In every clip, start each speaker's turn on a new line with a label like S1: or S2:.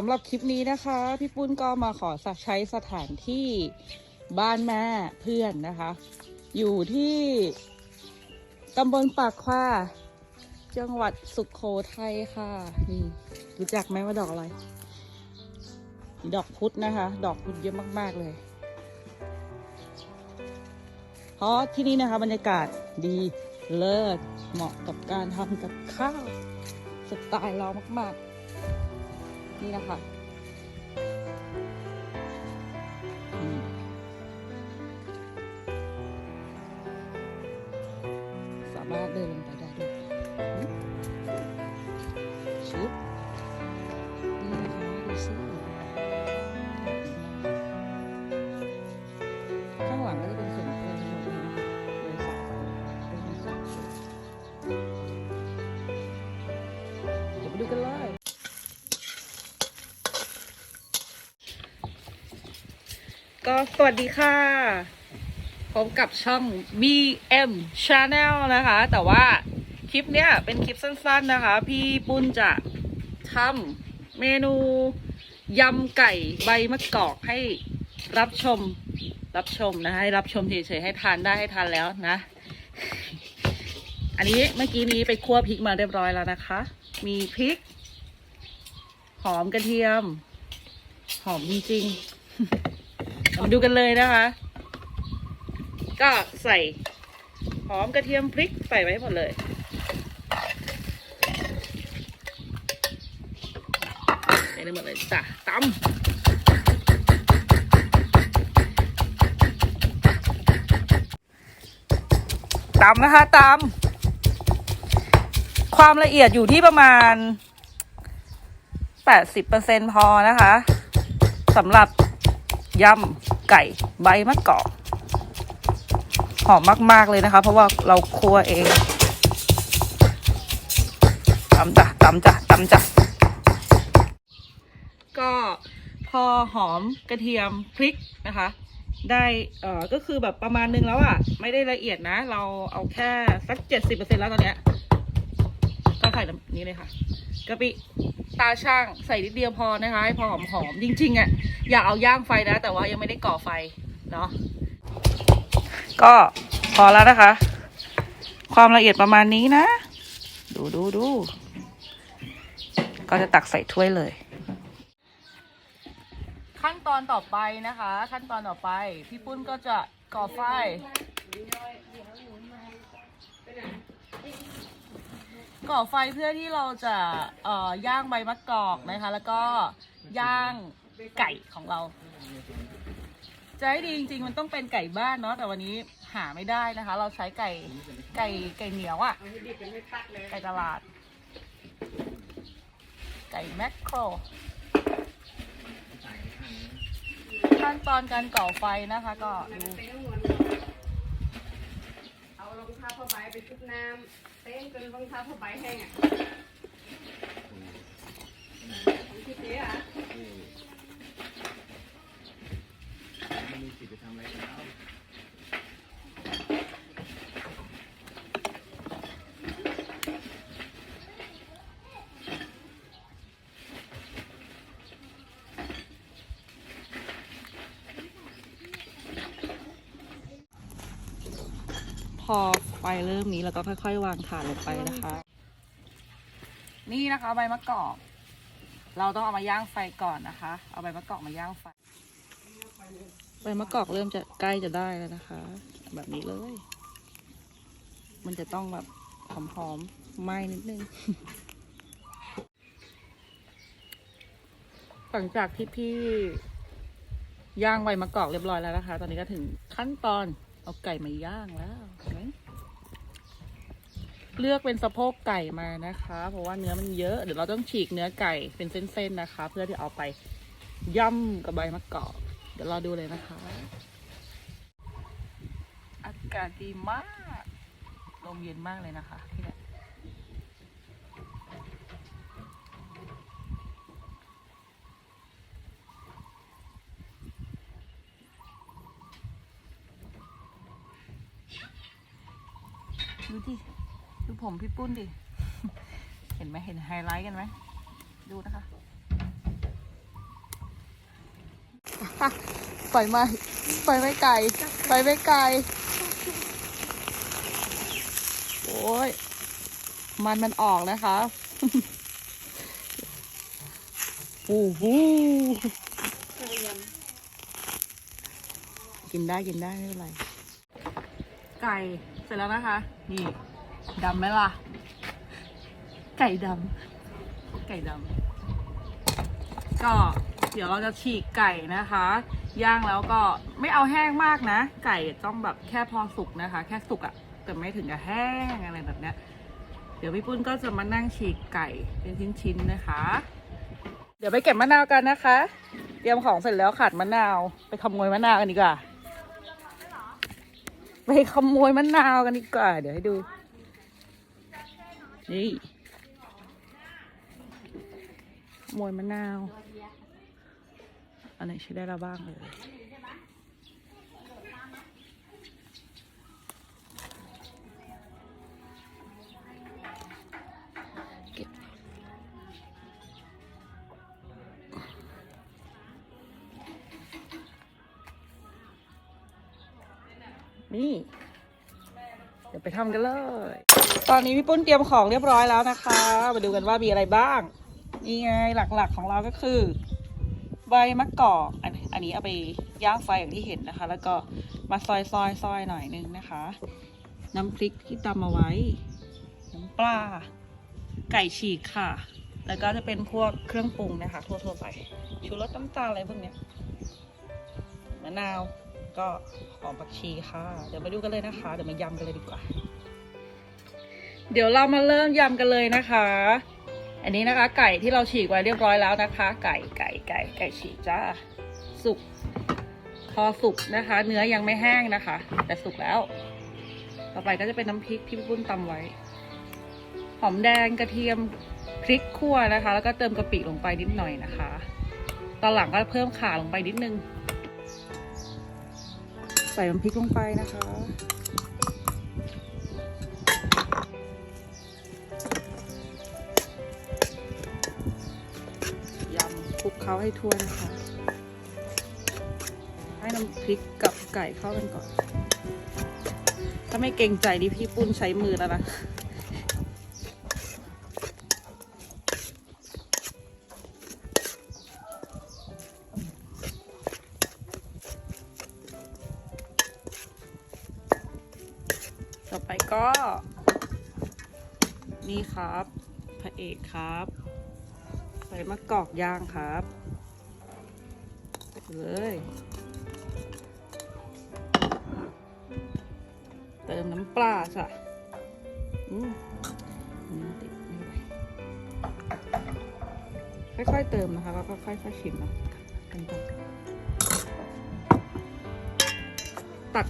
S1: สำหรับคลิปนี้นะคะ พี่ปุ้นก็มาขอใช้สถานที่บ้านแม่เพื่อนนะคะ อยู่ที่ตำบลปากควาจังหวัดสุขโขทัยค่ะ นี่รู้จักไหมว่าดอกอะไร ดอกพุธนะคะ ดอกพุธเยอะมาก ๆ เลยเพราะที่นี่นะคะ บรรยากาศดีเลิศเหมาะกับการทำกับข้าวสไตล์เรามาก ๆ นี่นะคะสามารถเดินลงไปได้ ก็สวัสดีค่ะ พบกับช่อง BM Channel นะคะ แต่ว่าคลิปเนี้ยเป็นคลิปสั้นๆนะคะ พี่ปุ้นจะทำเมนูยำไก่ใบมะกอกให้รับชมรับชมนะคะให้รับชมเฉยๆให้ทานได้ให้ทานแล้วนะ อันนี้เมื่อกี้นี้ไปคั่วพริกมาเรียบร้อยแล้วนะคะ มีพริก หอมกระเทียม หอมจริงๆ มาดูกันเลยนะคะ ก็ใส่หอมกระเทียมพริกใส่ไว้หมดเลย ใส่ได้หมดเลยจ้ะตำตำนะคะตำความละเอียดอยู่ที่ประมาณ 80%พอนะคะสำหรับ ยำไก่ใบมะกอกหอมมาก ๆ เลยนะคะ เพราะว่าเราคั่วเองตำจ้ะตำจ้ะตำจ้ะก็พอหอมกระเทียมพริกนะคะ ได้เอ่อก็คือแบบประมาณนึงแล้วอะ่ะ ไม่ได้ละเอียดนะ เราเอาแค่สักเจ็ดสิบเปอร์เซ็นแล้วตอนเนี้ยก็ใส่แบบนี้เลยค่ะ กะปิตาช่างใส่นิดเดียวพอนะคะ ให้พอหอมหอมจริงๆอะ่ะอย่าเอาย่างไฟนะ แต่ว่ายังไม่ได้ก่อไฟเนาะก็พอแล้วนะคะ ความละเอียดประมาณนี้นะ ดูดูดูก็จะตักใส่ถ้วยเลย ขั้นตอนต่อไปนะคะ ขั้นตอนต่อไป พี่ปุ้นก็จะก่อไฟ ก่อไฟเพื่อที่เราจะเอ่อย่างใบมะกอกนะคะ แล้วก็ย่างไก่ของเรา จะให้ดีจริงๆ มันต้องเป็นไก่บ้านเนาะแต่วันนี้หาไม่ได้นะคะ เราใช้ไก่ไก่ไก่เหนียวอะ่ะไก่ตลาด ไก่แมคโครขั้นตอนการก่อไฟนะคะ ก็ดู
S2: เอารองเท้าผ้าใบไปชุบน้ำเต้นจน รองเท้าผ้าใบแห้งอะของที่เจ๊อะ
S3: ไม่มีสิทธิ์ไปทำอะไรกับเขา
S1: พอ ไฟเริ่มนี้แล้วก็ค่อย ๆ วางถาดลงไปนะคะ นี่นะคะใบมะกอก เราต้องเอามาย่างไฟก่อนนะคะ เอาใบมะกอกมาย่างไฟ ใบมะกอกเริ่มจะใกล้จะได้แล้วนะคะ แบบนี้เลย มันจะต้องแบบหอมๆไหม้นิดนึงหลังจากที่พี่ย่างใบมะกอกเรียบร้อยแล้วนะคะ ตอนนี้ก็ถึงขั้นตอนเอาไก่มาย่างแล้ว เลือกเป็นสะโพกไก่มานะคะ เพราะว่าเนื้อมันเยอะเดี๋ยวเราต้องฉีกเนื้อไก่เป็นเส้นๆนะคะ เพื่อที่เอาไปย่ำกับใบมะกอกเดี๋ยวรอดูเลยนะคะ อากาศดีมากลมเย็นมากเลยนะคะที่นี่ดูดิ ผมพี่ปุ้นดิ เห็นไหมเห็นไฮไลท์กันไหม ดูนะคะไฟไหม้ไฟไม่ไกลไฟไม่ไกล โอ้ย มันมันออกนะคะโอ้โหกินได้กินได้ไม่เป็นไร ไก่เสร็จแล้วนะคะ นี่ ดำไหมล่ะ ไก่ดำไก่ดำก็เดี๋ยวเราจะฉีกไก่นะคะ ย่างแล้วก็ไม่เอาแห้งมากนะ ไก่ต้องแบบแค่พอสุกนะคะ แค่สุกอะแต่ไม่ถึงกับแห้งอะไรแบบเนี้ยเดี๋ยวพี่ปุ้นก็จะมานั่งฉีกไก่เป็นชิ้นๆนะคะ เดี๋ยวไปเก็บมะนาวกันนะคะ เตรียมของเสร็จแล้วขาดมะนาว ไปขโมยมะนาวกันดีกว่า ไปขโมยมะนาวกันดีกว่า เดี๋ยวให้ดู นี่ขโมยมะนาว อันไหนใช้ได้แล้วบ้างเลยนี่ เดี๋ยวไปทำกันเลย ตอนนี้พี่ปุ้นเตรียมของเรียบร้อยแล้วนะคะ มาดูกันว่ามีอะไรบ้าง นี่ไงหลักๆของเราก็คือ ใบมะกอกอันอันนี้เอาไปย่างไฟอย่างที่เห็นนะคะ แล้วก็มาซอยซอยซอยหน่อยนึงนะคะ น้ำพริกที่ตำเอาไว้ น้ำปลา ไก่ฉีกค่ะ แล้วก็จะเป็นพวกเครื่องปรุงนะคะ ทั่วๆไป ชูรสน้ำตาลอะไรพวกเนี้ยมะนาวก็หอมผักชีค่ะ เดี๋ยวมาดูกันเลยนะคะ เดี๋ยวมายำกันเลยดีกว่า เดี๋ยวเรามาเริ่มยำกันเลยนะคะ อันนี้นะคะ ไก่ที่เราฉีกไว้เรียบร้อยแล้วนะคะ ไก่ไก่ไก่ไก่ฉีกจ้าสุกพอสุกนะคะ เนื้อยังไม่แห้งนะคะ แต่สุกแล้ว ต่อไปก็จะเป็นน้ำพริกที่พี่ปุ้นตำไว้ หอมแดงกระเทียมพริกขั่วนะคะ แล้วก็เติมกะปิลงไปนิดหน่อยนะคะ ตอนหลังก็เพิ่มข่าลงไปนิดนึง ใส่น้ำพริกลงไปนะคะ เคล้าให้ทั่วนะคะ ให้น้ำพริกกับไก่เข้ากันก่อน ถ้าไม่เกรงใจนี่พี่ปุ้นใช้มือแล้วนะต่อไปก็ นี่ครับ พระเอกครับ ส่มะกอกย่างครับเลยเติมน้ำปลาจ้ะอืมติดไม่ไหวค่อยๆเติมนะคะแล้วก็ค่อยๆชิมนะกันต่อตัก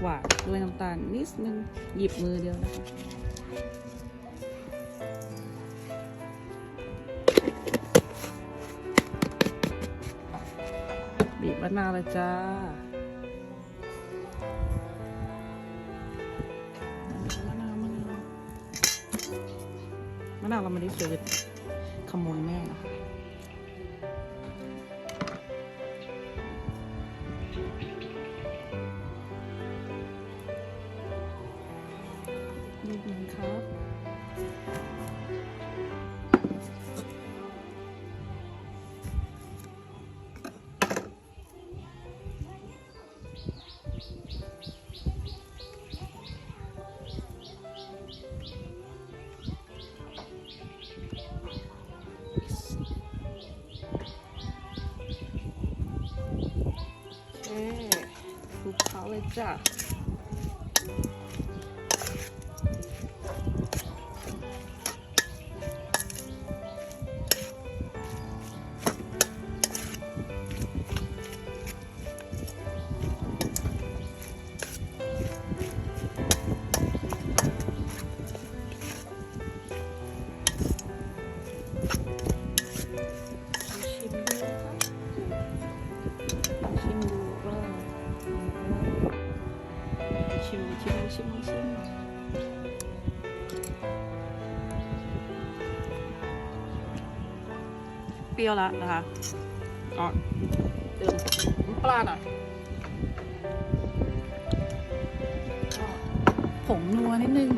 S1: หวานด้วยน้ำตาลนิดนึงหยิบมือเดียวนะคะ มะนาวเลยจ้ามาวมะนาวมะนาวเราไม่ได้ซื้อขโมยแม่นะคะนิดนึงครับ ลุ รี้ยวแล้วนะคะก็เติมปลาหน่อยผงนัวนิดนึง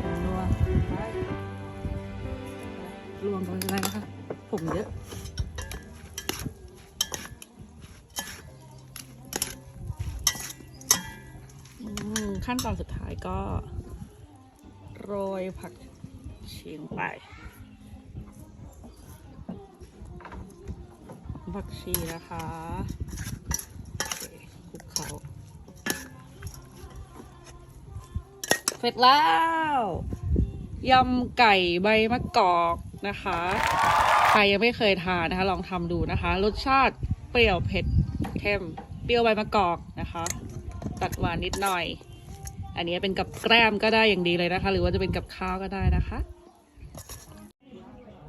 S1: ผงนัวรวมกันเลยนะคะผงเยอะอืมขั้นตอนสุดท้ายก็ โรยผักชีลงไป ผักชีนะคะคคลุกเขาเสร็จแล้ว ยำไก่ใบมะกอกนะคะ ใครยังไม่เคยทานนะคะ ลองทำดูนะคะ รสชาติเปรี้ยวเผ็ดเข้มเปรี้ยวใบมะกอกนะคะ ตัดหวานนิดหน่อย อันนี้เป็นกับแกล้มก็ได้อย่างดีเลยนะคะ หรือว่าจะเป็นกับข้าวก็ได้นะคะ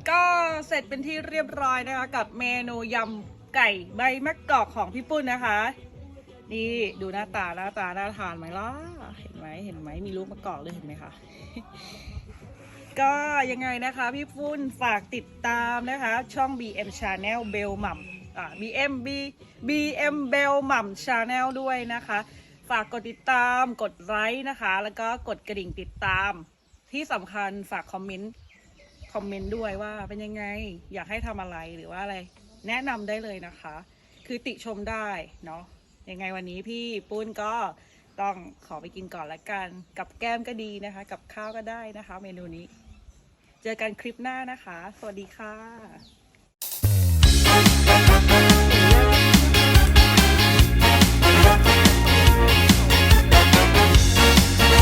S1: ก็เสร็จเป็นที่เรียบร้อยนะคะ กับเมนูยำไก่ใบมะกอกของพี่ปุ้นนะคะ นี่ดูหน้าตาหน้าตาน่าทานไหมล่ะเห็นไหมเห็นไหมมีลูกมะกอกเลยเห็นไหมคะก็ยังไงนะคะพี่ปุ้นฝากติดตามนะคะ ช่อง BM Channel เบลหม่ำอ่า BM B BM เบลหม่ำ Channel ด้วยนะคะ ฝากกดติดตาม กดไลค์นะคะ แล้วก็กดกระดิ่งติดตาม ที่สำคัญฝากคอมเมนต์ คอมเมนต์ด้วยว่าเป็นยังไง อยากให้ทำอะไรหรือว่าอะไร แนะนำได้เลยนะคะ คือติชมได้เนาะ ยังไงวันนี้พี่ปุ้นก็ต้องขอไปกินก่อนละกัน กับแก้มก็ดีนะคะ กับข้าวก็ได้นะคะ เมนูนี้ เจอกันคลิปหน้านะคะ สวัสดีค่ะ